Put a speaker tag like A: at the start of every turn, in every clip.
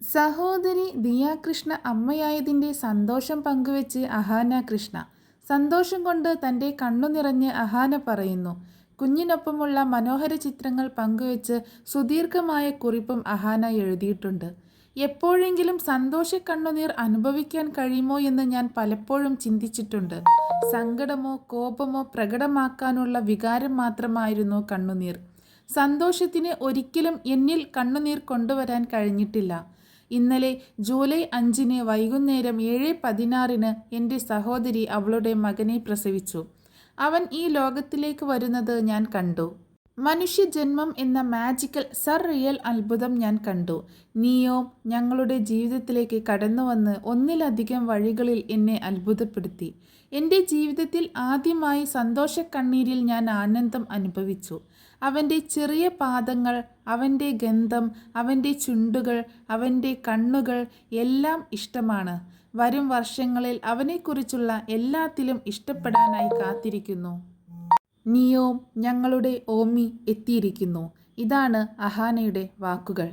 A: സഹോദരി ദിയാകൃഷ്ണ അമ്മയായതിന്റെ സന്തോഷം പങ്കുവെച്ച് അഹാന കൃഷ്ണ. സന്തോഷം കൊണ്ട് തന്റെ കണ്ണു നിറഞ്ഞ് അഹാന പറയുന്നു. കുഞ്ഞിനൊപ്പമുള്ള മനോഹര ചിത്രങ്ങൾ പങ്കുവെച്ച് സുദീർഘമായ കുറിപ്പും അഹാന എഴുതിയിട്ടുണ്ട്. എപ്പോഴെങ്കിലും സന്തോഷ കണ്ണുനീർ അനുഭവിക്കാൻ കഴിയുമോ എന്ന് ഞാൻ പലപ്പോഴും ചിന്തിച്ചിട്ടുണ്ട്. സങ്കടമോ കോപമോ പ്രകടമാക്കാനുള്ള വികാരം മാത്രമായിരുന്നു കണ്ണുനീർ. സന്തോഷത്തിന് ഒരിക്കലും എന്നിൽ കണ്ണുനീർ കൊണ്ടുവരാൻ കഴിഞ്ഞിട്ടില്ല. ഇന്നലെ ജൂലൈ അഞ്ചിന് വൈകുന്നേരം ഏഴ് പതിനാറിന് എന്റെ സഹോദരി അവളുടെ മകനെ പ്രസവിച്ചു. അവൻ ഈ ലോകത്തിലേക്ക് വരുന്നത് ഞാൻ കണ്ടു. മനുഷ്യജന്മം എന്ന മാജിക്കൽ സർ റിയൽ അത്ഭുതം ഞാൻ കണ്ടു. നീയോ ഞങ്ങളുടെ ജീവിതത്തിലേക്ക് കടന്നു വന്ന് ഒന്നിലധികം വഴികളിൽ എന്നെ അത്ഭുതപ്പെടുത്തി. എന്റെ ജീവിതത്തിൽ ആദ്യമായി സന്തോഷക്കണ്ണീരിൽ ഞാൻ ആനന്ദം അനുഭവിച്ചു. അവന്റെ ചെറിയ പാദങ്ങൾ അവന്റെ ഗന്ധം അവന്റെ ചുണ്ടുകൾ അവന്റെ കണ്ണുകൾ എല്ലാം ഇഷ്ടമാണ്. വരും വർഷങ്ങളിൽ അവനെക്കുറിച്ചുള്ള എല്ലാത്തിലും ഇഷ്ടപ്പെടാനായി കാത്തിരിക്കുന്നു. നിയോം ഞങ്ങളുടെ ഓമി എത്തിയിരിക്കുന്നു. ഇതാണ് അഹാനയുടെ വാക്കുകൾ.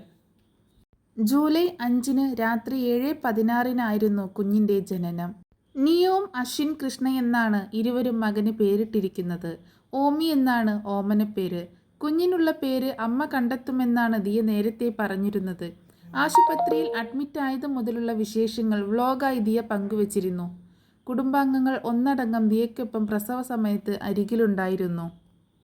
A: ജൂലൈ അഞ്ചിന് രാത്രി ഏഴ് പതിനാറിനായിരുന്നു കുഞ്ഞിന്റെ ജനനം. നിയോം അശ്വിൻ കൃഷ്ണ എന്നാണ് ഇരുവരും മകന് പേരിട്ടിരിക്കുന്നത്. ഓമി എന്നാണ് ഓമനപ്പേര് കുഞ്ഞിനുള്ള പേര് അമ്മ കണ്ടെത്തുമെന്നാണ് ദിയ നേരത്തെ പറഞ്ഞിരുന്നത്. ആശുപത്രിയിൽ അഡ്മിറ്റ് ആയത് മുതലുള്ള വിശേഷങ്ങൾ വ്ളോഗായി ദിയ പങ്കുവച്ചിരുന്നു. കുടുംബാംഗങ്ങൾ ഒന്നടങ്കം ദിയയ്ക്കൊപ്പം പ്രസവ സമയത്ത് അരികിലുണ്ടായിരുന്നു.